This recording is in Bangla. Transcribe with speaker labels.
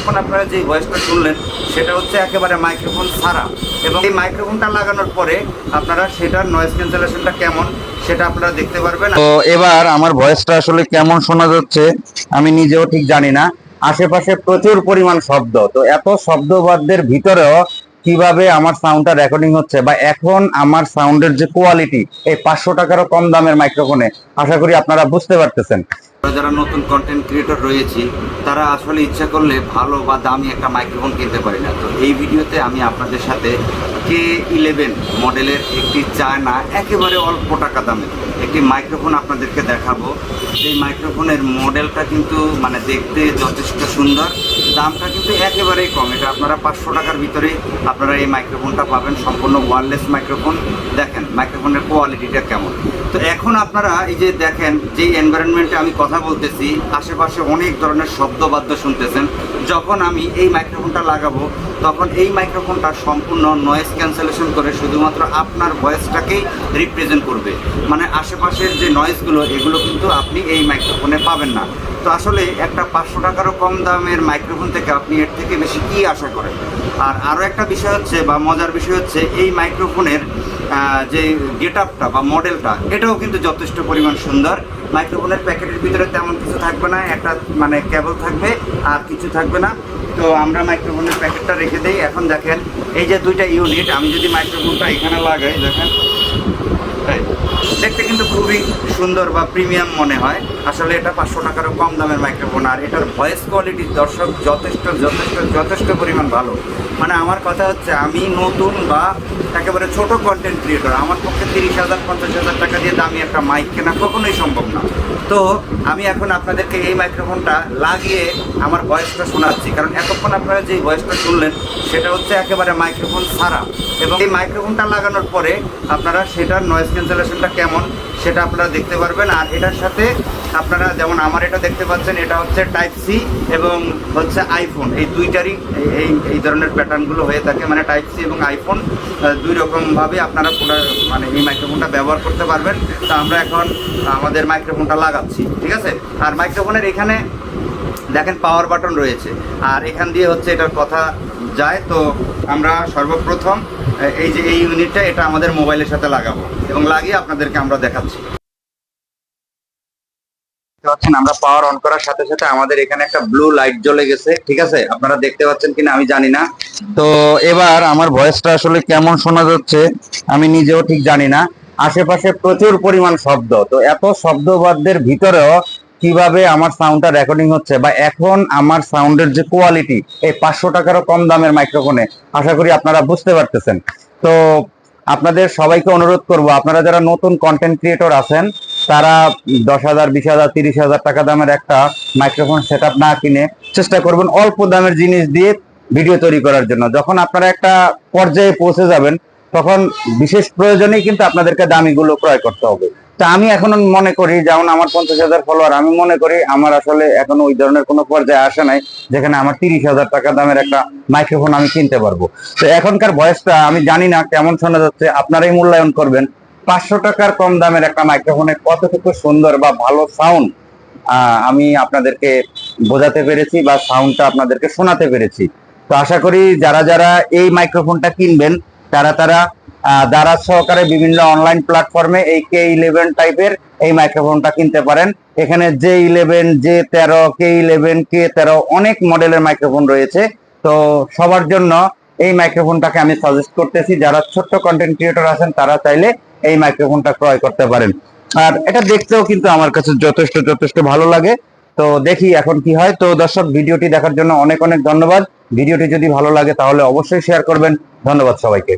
Speaker 1: এতক্ষণ আপনারা যে ভয়েসটা শুনলেন, সেটা হচ্ছে একেবারে মাইক্রোফোন ছাড়া। এবং এই মাইক্রোফোনটা লাগানোর পরে আপনারা সেটার নয়েজ ক্যান্সেলেশনটা কেমন, সেটা আপনারা দেখতে পারবেন।
Speaker 2: তো এবার আমার ভয়েসটা আসলে কেমন শোনা যাচ্ছে, আমি নিজেও ঠিক জানি না। আশেপাশে প্রচুর পরিমাণ শব্দ, তো এত শব্দবাদ্যের ভিতরেও কীভাবে আমার সাউন্ডটা রেকর্ডিং হচ্ছে বা এখন আমার সাউন্ডের যে কোয়ালিটি এই পাঁচশো টাকারও কম দামের মাইক্রোফোনে আশা করি আপনারা বুঝতে পারতেছেন।
Speaker 1: যারা নতুন কন্টেন্ট ক্রিয়েটর রয়েছি, তারা আসলে ইচ্ছা করলে ভালো বা দামি একটা মাইক্রোফোন কিনতে পারি না। তো এই ভিডিওতে আমি আপনাদের সাথে কে ইলেভেন মডেলের একটি চায়না, একেবারে অল্প টাকা দামে একটি মাইক্রোফোন আপনাদেরকে দেখাবো। এই মাইক্রোফোনের মডেলটা কিন্তু মানে দেখতে যথেষ্ট সুন্দর। দামটা কিন্তু একেবারেই কম। এটা আপনারা পাঁচশো টাকার ভিতরে আপনারা এই মাইক্রোফোনটা পাবেন। সম্পূর্ণ ওয়্যারলেস মাইক্রোফোন দেখেন মাইক্রোফোনের কোয়ালিটিটা কেমন। তো এখন আপনারা এই যে দেখেন যে এনভায়রনমেন্টে আমি কথা বলতেছি, আশেপাশে অনেক ধরনের শব্দবাদ্য শুনতেছেন। যখন আমি এই মাইক্রোফোনটা লাগাবো, তখন এই মাইক্রোফোনটা সম্পূর্ণ নয়েজ ক্যান্সেলেশন করে শুধুমাত্র আপনার ভয়েসটাকেই রিপ্রেজেন্ট করবে। মানে আশেপাশের যে নয়েজগুলো এগুলো কিন্তু আপনি এই মাইক্রোফোনে পাবেন না। তো আসলে একটা পাঁচশো টাকারও কম দামের মাইক্রোফোন থেকে আপনি এর থেকে বেশি কী আশা করেন? আর আরও একটা বিষয় হচ্ছে বা মজার বিষয় হচ্ছে, এই মাইক্রোফোনের যে গেট আপটা বা মডেলটা, এটাও কিন্তু যথেষ্ট পরিমাণ সুন্দর। মাইক্রোফোনের প্যাকেটের ভিতরে তেমন কিছু থাকবে না, একটা মানে কেবল থাকবে, আর কিছু থাকবে না। তো আমরা মাইক্রোফোনের প্যাকেটটা রেখে দিই। এখন দেখেন, এই যে দুইটা ইউনিট আমি যদি মাইক্রোফোনটা এখানে লাগাই, দেখেন। দেখতে কিন্তু খুবই সুন্দর বা প্রিমিয়াম মনে হয়। আসলে এটা পাঁচশো টাকারও কম দামের মাইক্রোফোন আর এটার ভয়েস কোয়ালিটি দর্শক যথেষ্ট যথেষ্ট যথেষ্ট পরিমাণ ভালো। মানে আমার কথা হচ্ছে, আমি নতুন বা একেবারে ছোট কন্টেন্ট ক্রিয়েটর আমার পক্ষে তিরিশ হাজার, পঞ্চাশ হাজার টাকা দিয়ে দামি একটা মাইক কেনা কখনোই সম্ভব না। তো আমি এখন আপনাদেরকে এই মাইক্রোফোনটা লাগিয়ে আমার ভয়েসটা শোনাচ্ছি। কারণ এতক্ষণ আপনারা যে ভয়েসটা শুনলেন, সেটা হচ্ছে একেবারে মাইক্রোফোন ছাড়া। এবং এই মাইক্রোফোনটা লাগানোর পরে আপনারা সেটার নয়েজ ক্যান্সেলেশনটা কেমন সেটা আপনারা দেখতে পারবেন। আর এটার সাথে আপনারা যেমন আমার এটা দেখতে পাচ্ছেন, এটা হচ্ছে টাইপ সি এবং হচ্ছে আইফোন এই দুইটারই এই- এই ধরনের প্যাটার্নগুলো হয়ে থাকে। মানে টাইপ সি এবং আইফোন দুই রকমভাবে আপনারা পুরো মানে এই মাইক্রোফোনটা ব্যবহার করতে পারবেন। তা আমরা এখন আমাদের মাইক্রোফোনটা লাগাচ্ছি, ঠিক আছে? আর মাইক্রোফোনের এখানে দেখেন পাওয়ার বাটন রয়েছে। আর এখান দিয়ে হচ্ছে এটার কথা যায়, তো আমরা সর্বপ্রথম এই যে এই ইউনিটটা, এটা আমাদের মোবাইলের সাথে লাগাবো এবং লাগিয়ে আপনাদেরকে আমরা দেখাচ্ছি। পাচ্ছেন, আমরা পাওয়ার অন করার সাথে সাথে আমাদের এখানে একটা ব্লু লাইট জ্বলে গেছে, ঠিক আছে? আপনারা দেখতে পাচ্ছেন কিনা, আমি জানি না।
Speaker 2: তো এবার আমার ভয়েসটা আসলে কেমন শোনা যাচ্ছে, আমি নিজেও ঠিক জানি না। আশেপাশে প্রচুর পরিমাণ শব্দ, তো এত শব্দবাদ্যের ভিতরেও কীভাবে আমার সাউন্ডটা রেকর্ডিং হচ্ছে বা এখন আমার সাউন্ডের যে কোয়ালিটি এই পাঁচশো টাকারও কম দামের মাইক্রোফোনে আশা করি আপনারা বুঝতে পারতেছেন। তো আপনাদের সবাইকে অনুরোধ করব, আপনারা যারা নতুন কন্টেন্ট ক্রিয়েটর আছেন, তারা দশ হাজার, বিশ হাজার, তিরিশ হাজার টাকা দামের একটা মাইক্রোফোন সেট না কিনে চেষ্টা করবেন অল্প দামের জিনিস দিয়ে ভিডিও তৈরি করার জন্য। যখন আপনারা একটা পর্যায়ে পৌঁছে যাবেন, তখন বিশেষ প্রয়োজনেই কিন্তু আপনাদেরকে দামিগুলো ক্রয় করতে হবে। তা আমি এখন মনে করি, যেমন আমার পঞ্চাশ হাজার ফলোয়ার আমি মনে করি আমার আসলে এখনও ওই ধরনের কোনো পর্যায়ে আসে নাই, যেখানে আমার তিরিশ হাজার টাকা দামের একটা মাইক্রোফোন আমি কিনতে পারব। তো এখনকার ভয়েসটা আমি জানি না কেমন শোনা যাচ্ছে, আপনারাই মূল্যায়ন করবেন। পাঁচশো টাকার কম দামের একটা মাইক্রোফোনে কতটুকু সুন্দর বা ভালো সাউন্ড আমি আপনাদেরকে বোঝাতে পেরেছি বা সাউন্ডটা আপনাদেরকে শোনাতে পেরেছি। তো আশা করি যারা যারা এই মাইক্রোফোনটা কিনবেন, তারা তারা দারাজ সহকারে বিভিন্ন অনলাইন প্ল্যাটফর্মে এই কে ইলেভেন টাইপের এই মাইক্রোফোনটা কিনতে পারেন। এখানে জে ইলেভেন জে তেরো কে ইলেভেন কে তেরো অনেক মডেলের মাইক্রোফোন রয়েছে। তো সবার জন্য এই মাইক্রোফোনটাকে আমি সাজেস্ট করতেছি, যারা ছোট্ট কন্টেন্ট ক্রিয়েটর আছেন তারা চাইলে এই মাইক্রোফোনটা ক্রয় করতে পারেন। আর এটা দেখতেও কিন্তু আমার কাছে যথেষ্ট যথেষ্ট ভালো লাগে। তো দেখি এখন কি হয়। তো দর্শক, ভিডিওটি দেখার জন্য অনেক অনেক ধন্যবাদ। ভিডিওটি যদি ভালো লাগে তাহলে অবশ্যই শেয়ার করবেন। ধন্যবাদ সবাইকে।